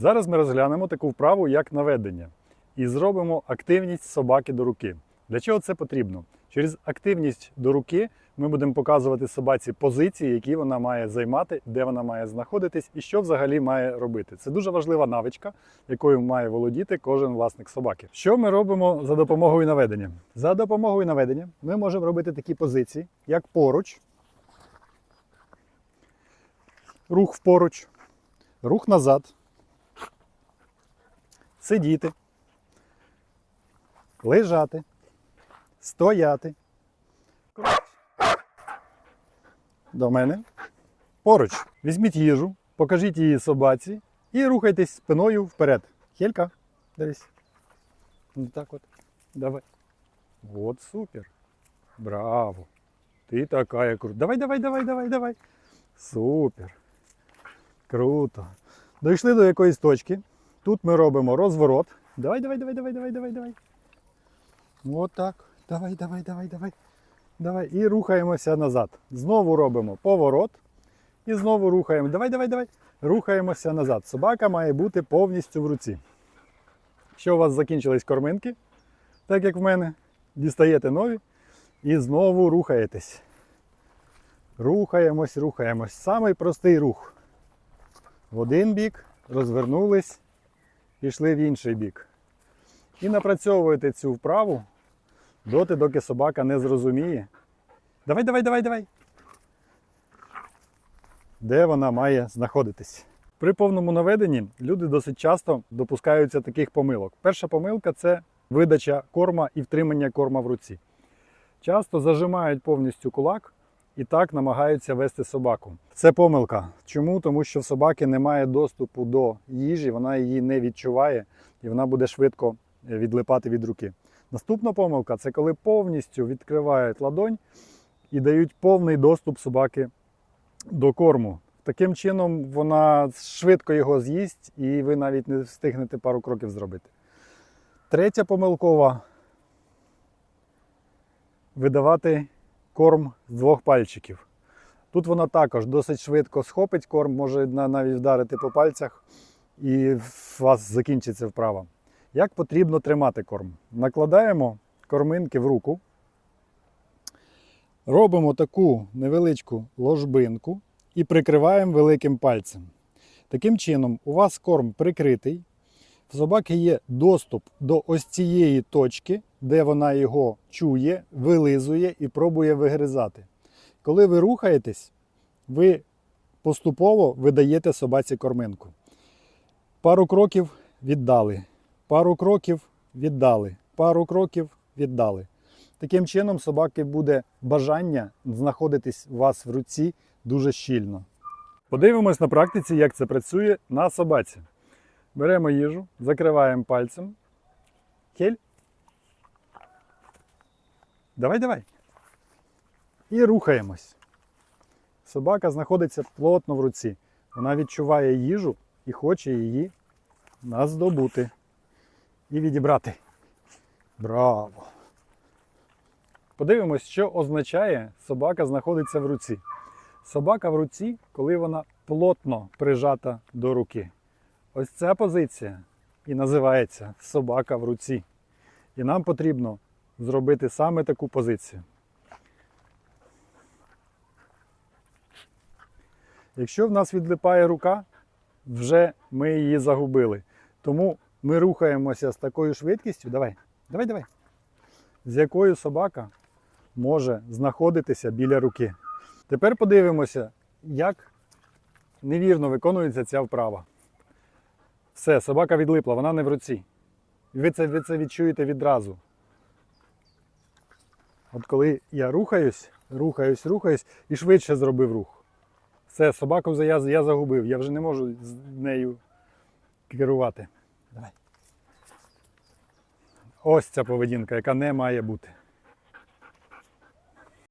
Зараз ми розглянемо таку вправу, як наведення, і зробимо активність собаки до руки. Для чого це потрібно? Через активність до руки ми будемо показувати собаці позиції, які вона має займати, де вона має знаходитись і що взагалі має робити. Це дуже важлива навичка, якою має володіти кожен власник собаки. Що ми робимо за допомогою наведення? За допомогою наведення ми можемо робити такі позиції, як поруч, рух впоруч, рух назад, сидіти, лежати, стояти. До мене. Поруч. Візьміть їжу, покажіть її собаці і рухайтесь спиною вперед. Хелька, дивись. Ну, Так от. Давай. От супер. Браво. Ти така крута. Давай, давай, давай, давай, давай. Супер. Круто. Дійшли до якоїсь точки. Тут ми робимо розворот. Давай, давай, давай, давай, давай, давай, давай. От так. Давай, давай, давай, давай. Давай. І рухаємося назад. Знову робимо поворот. І знову рухаємо. Давай, давай, давай. Рухаємося назад. Собака має бути повністю в руці. Якщо у вас закінчились корминки, так як в мене, дістаєте нові і знову рухаєтесь. Рухаємось, рухаємось. Самий простий рух. В один бік, розвернулись, пішли в інший бік. І напрацьовуєте цю вправу доти, доки собака не зрозуміє. Давай, давай, давай, давай. Де вона має знаходитись? При повному наведенні люди досить часто допускаються таких помилок. Перша помилка це видача корма і втримання корма в руці. Часто зажимають повністю кулак і так намагаються вести собаку. Це помилка. Чому? Тому що в собаки немає доступу до їжі, вона її не відчуває і вона буде швидко е, відлипати від руки. Наступна помилка це коли повністю відкривають ладонь і дають повний доступ собаки до корму. Таким чином вона швидко його з'їсть, і ви навіть не встигнете пару кроків зробити. Третя помилкова видавати корм з двох пальчиків. Тут вона також досить швидко схопить корм, може навіть вдарити по пальцях, і у вас закінчиться вправа. Як потрібно тримати корм? Накладаємо корминки в руку, робимо таку невеличку ложбинку і прикриваємо великим пальцем. Таким чином, у вас корм прикритий, в собаки є доступ до ось цієї точки, де вона його чує, вилизує і пробує вигризати. Коли ви рухаєтесь, ви поступово видаєте собаці корминку. Пару кроків віддали, пару кроків віддали, пару кроків віддали. Таким чином, собаки буде бажання знаходитись у вас в руці дуже щільно. Подивимось на практиці, як це працює на собаці. Беремо їжу, закриваємо пальцем. Хель. Давай, давай. І рухаємось. Собака знаходиться плотно в руці. Вона відчуває їжу і хоче її наздобути і відібрати. Браво! Подивимось, що означає собака знаходиться в руці. Собака в руці, коли вона плотно прижата до руки. Ось ця позиція і називається собака в руці. І нам потрібно зробити саме таку позицію. Якщо в нас відлипає рука, вже ми її загубили. Тому ми рухаємося з такою швидкістю. Давай, давай, давай. З якою собака може знаходитися біля руки. Тепер подивимося, як невірно виконується ця вправа. Все, собака відлипла, вона не в руці. Ви це, ви це відчуєте відразу. От коли я рухаюсь, рухаюсь, рухаюсь і швидше зробив рух. Все, собаку я, я загубив, я вже не можу з нею керувати. Давай. Ось ця поведінка, яка не має бути.